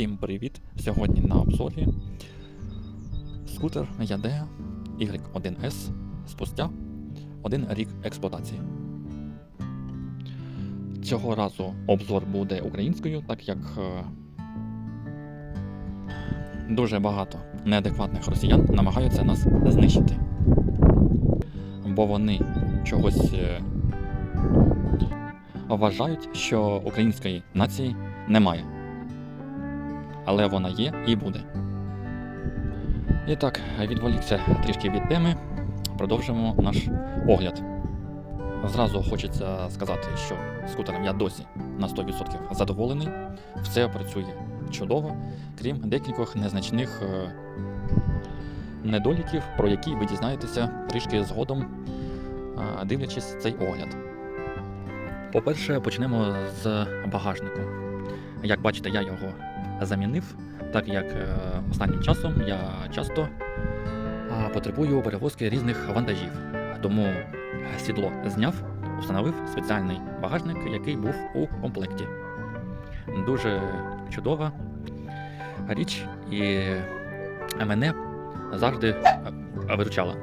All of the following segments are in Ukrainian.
Всім привіт! Сьогодні на обзорі скутер Ядеа Y1S спустя один рік експлуатації. Цього разу обзор буде українською, так як е, дуже багато неадекватних росіян намагаються нас знищити. Бо вони чогось е, вважають, що української нації немає але вона є і буде. І так, відволікся трішки від теми, продовжимо наш огляд. Зразу хочеться сказати, що скутером я досі на 100% задоволений. Все працює чудово, крім декількох незначних е, недоліків, про які ви дізнаєтеся трішки згодом, е, дивлячись цей огляд. По-перше, почнемо з багажнику. Як бачите, я його замінив, так як е, останнім часом я часто потребую перевозки різних вантажів. Тому сідло зняв, встановив спеціальний багажник, який був у комплекті. Дуже чудова річ, і мене завжди е, виручала.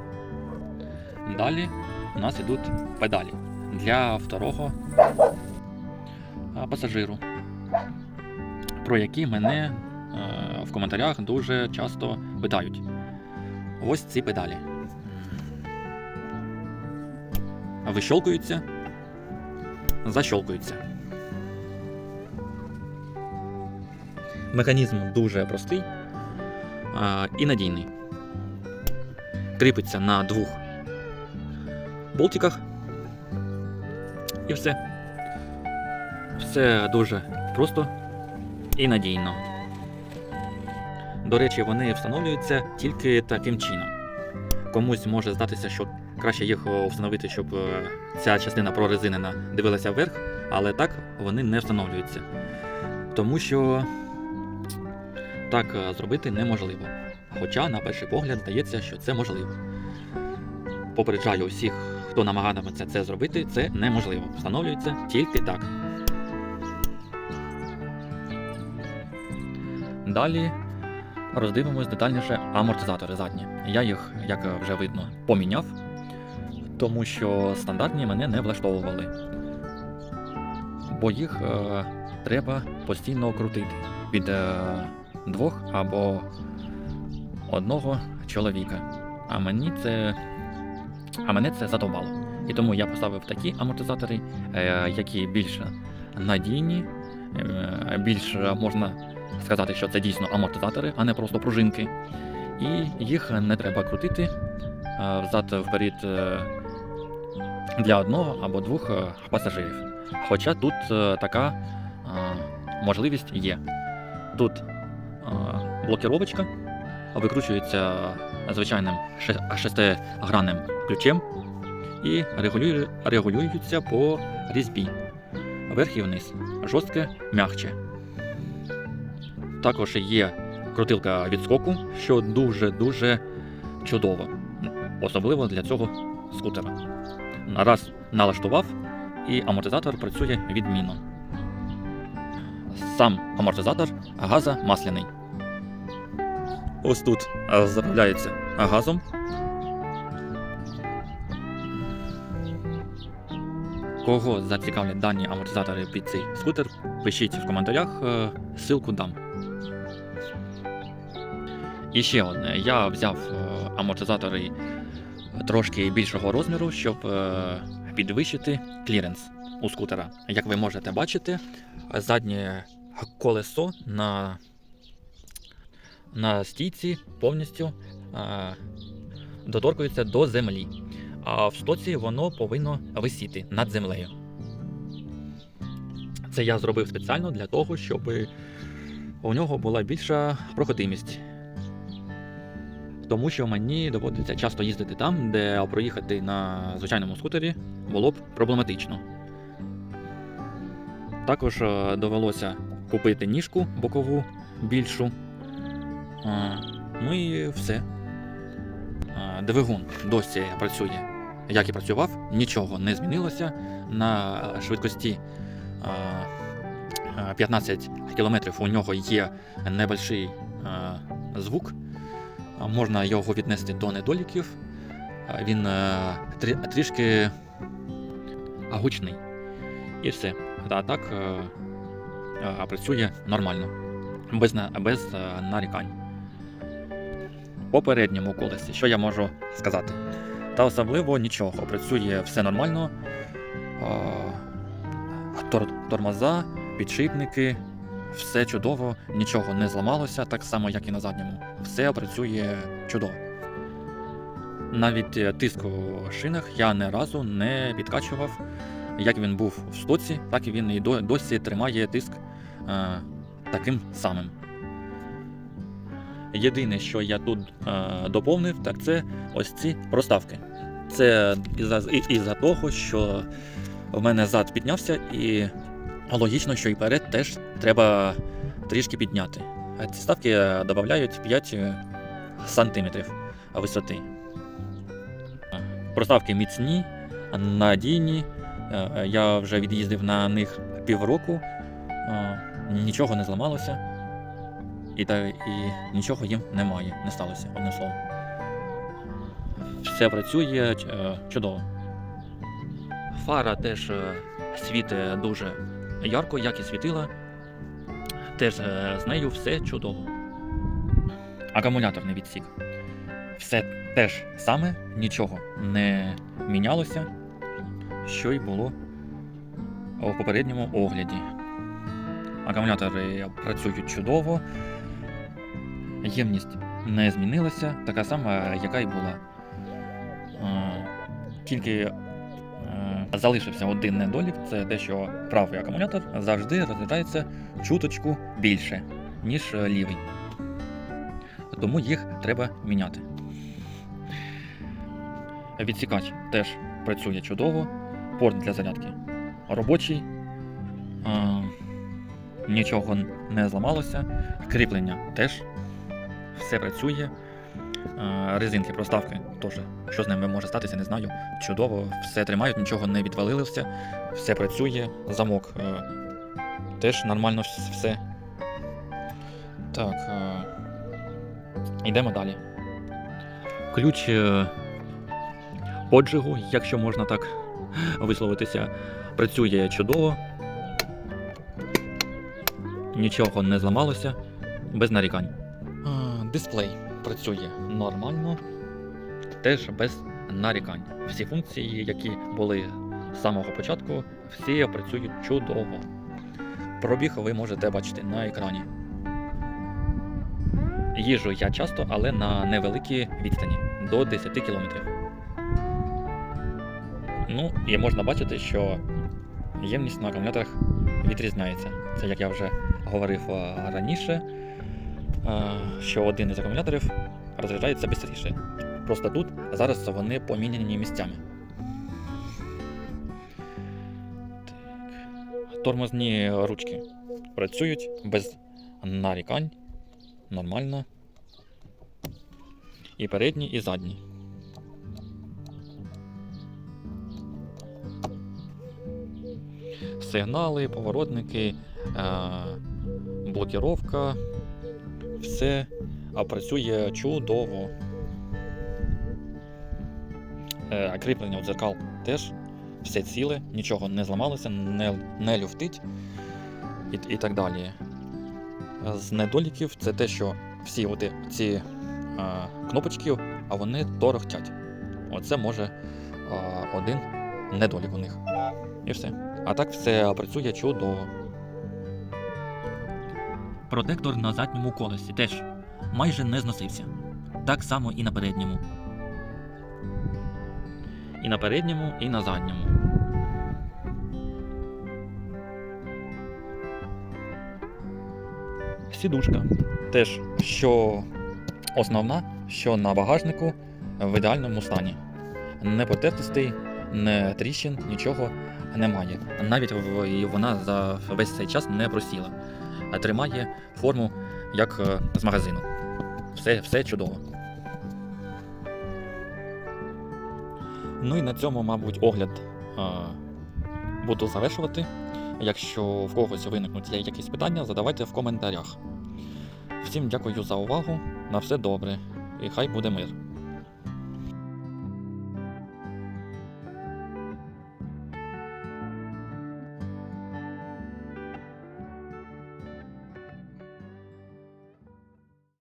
Далі у нас йдуть педалі для второго пасажиру про які мене е, в коментарях дуже часто питають. Ось ці педалі. Вищолкуються, защолкуються. Механізм дуже простий е, і надійний. Кріпиться на двох болтиках. І все. Все дуже просто і надійно. До речі, вони встановлюються тільки таким чином. Комусь може здатися, що краще їх встановити, щоб е, ця частина прорезинена дивилася вверх, але так вони не встановлюються. Тому що так е, зробити неможливо. Хоча, на перший погляд, здається, що це можливо. Попереджаю усіх, хто намагатиметься це зробити, це неможливо. Встановлюється тільки так. Далі роздивимось детальніше амортизатори задні. Я їх, як вже видно, поміняв, тому що стандартні мене не влаштовували. Бо їх е, треба постійно крутити від е, двох або одного чоловіка. А мені це а мене це задовбало. І тому я поставив такі амортизатори, е, які більш надійні, е, більш можна сказати, що це дійсно амортизатори, а не просто пружинки. І їх не треба крутити е, взад вперед е, для одного або двох е, пасажирів. Хоча тут така можливість є. Тут блокіровочка викручується звичайним шестигранним ключем і регулюються по різьбі. Верх і вниз. Жорстке, м'ягче. Також є крутилка відскоку, що дуже-дуже чудово, особливо для цього скутера. Раз налаштував, і амортизатор працює відмінно. Сам амортизатор газомасляний. Ось тут заправляється газом. Кого зацікавлять дані амортизатори під цей скутер, пишіть в коментарях, е, ссылку дам. І ще одне, я взяв е, амортизатори трошки більшого розміру, щоб е, підвищити кліренс у скутера. Як ви можете бачити, заднє колесо на на стійці повністю е, доторкується до землі, а в стоці воно повинно висіти над землею. Це я зробив спеціально для того, щоб у нього була більша проходимість тому що мені доводиться часто їздити там, де проїхати на звичайному скутері було б проблематично. Також е, довелося купити ніжку бокову більшу. Ну і все. Двигун досі працює, як і працював, нічого не змінилося. На швидкості е, 15 кілометрів у нього є небольший е, звук. Можна його віднести до недоліків. Він е, трішки гучний. І все. А так е, е, працює нормально, без, без нарікань. По передньому колесі, що я можу сказати? Та особливо нічого. Працює все нормально. Тор- Тормоза, підшипники, все чудово, нічого не зламалося, так само, як і на задньому. Все працює чудово. Навіть е, тиск у шинах я не разу не підкачував. Як він був в стоці, так і він і досі тримає тиск е, таким самим. Єдине, що я тут е, доповнив, так це ось ці проставки. Це із-за, того, що в мене зад піднявся, і логічно, що і перед теж треба трішки підняти. Ці ставки е, додають 5 сантиметрів висоти. Проставки міцні, надійні. Е, е, Я вже від'їздив на них півроку, е, нічого не зламалося, і, та, і нічого їм немає, не сталося, одним словом. Все працює е, чудово. Фара теж е, світить дуже ярко, як і світила. Теж е, з нею все чудово. Акумуляторний відсік. Все теж саме, нічого не мінялося, що й було у попередньому огляді. Акумулятори працюють чудово, ємність не змінилася, така сама, яка й була. Е, Тільки залишився один недолік це те, що правий акумулятор завжди розряджається чуточку більше, ніж е, лівий. Тому їх треба міняти. Відсікач теж працює чудово, порт для зарядки робочий, нічого не зламалося, кріплення теж все працює. Резинки, проставки теж. Що з ними може статися, не знаю. Чудово, все тримають, нічого не відвалилося, все працює, замок е, теж нормально все. Так. Е, йдемо далі. Ключ е, поджигу, якщо можна так висловитися, працює чудово. Нічого не зламалося, без нарікань. Дисплей працює нормально, теж без нарікань. Всі функції, які були з самого початку, всі працюють чудово. Пробіг ви можете бачити на екрані. Їжу я часто, але на невеликій відстані до 10 км. Ну, і можна бачити, що ємність на акумуляторах відрізняється. Це як я вже говорив раніше, що один із акумуляторів розряджається швидше. Просто тут зараз вони поміняні місцями. Тормозні ручки працюють без нарікань. Нормально. І передні, і задні. Сигнали, поворотники, е, блокіровка. Все працює чудово. Е, а кріплення у дзеркал теж все ціле, нічого не зламалося, не, не люфтить і, і так далі. З недоліків це те, що всі оти, ці е, кнопочки, а вони торохтять. Оце може е, один недолік у них. І все. А так все працює чудово. Протектор на задньому колесі теж майже не зносився. Так само і на передньому. І на передньому, і на задньому. Сідушка. Теж що основна, що на багажнику в ідеальному стані. Не потертостей, не тріщин, нічого немає. Навіть вона за весь цей час не просіла, а тримає форму як е, з магазину. Все, все чудово. Ну і на цьому, мабуть, огляд е, буду завершувати. Якщо в когось виникнуть якісь питання, задавайте в коментарях. Всім дякую за увагу. На все добре і хай буде мир.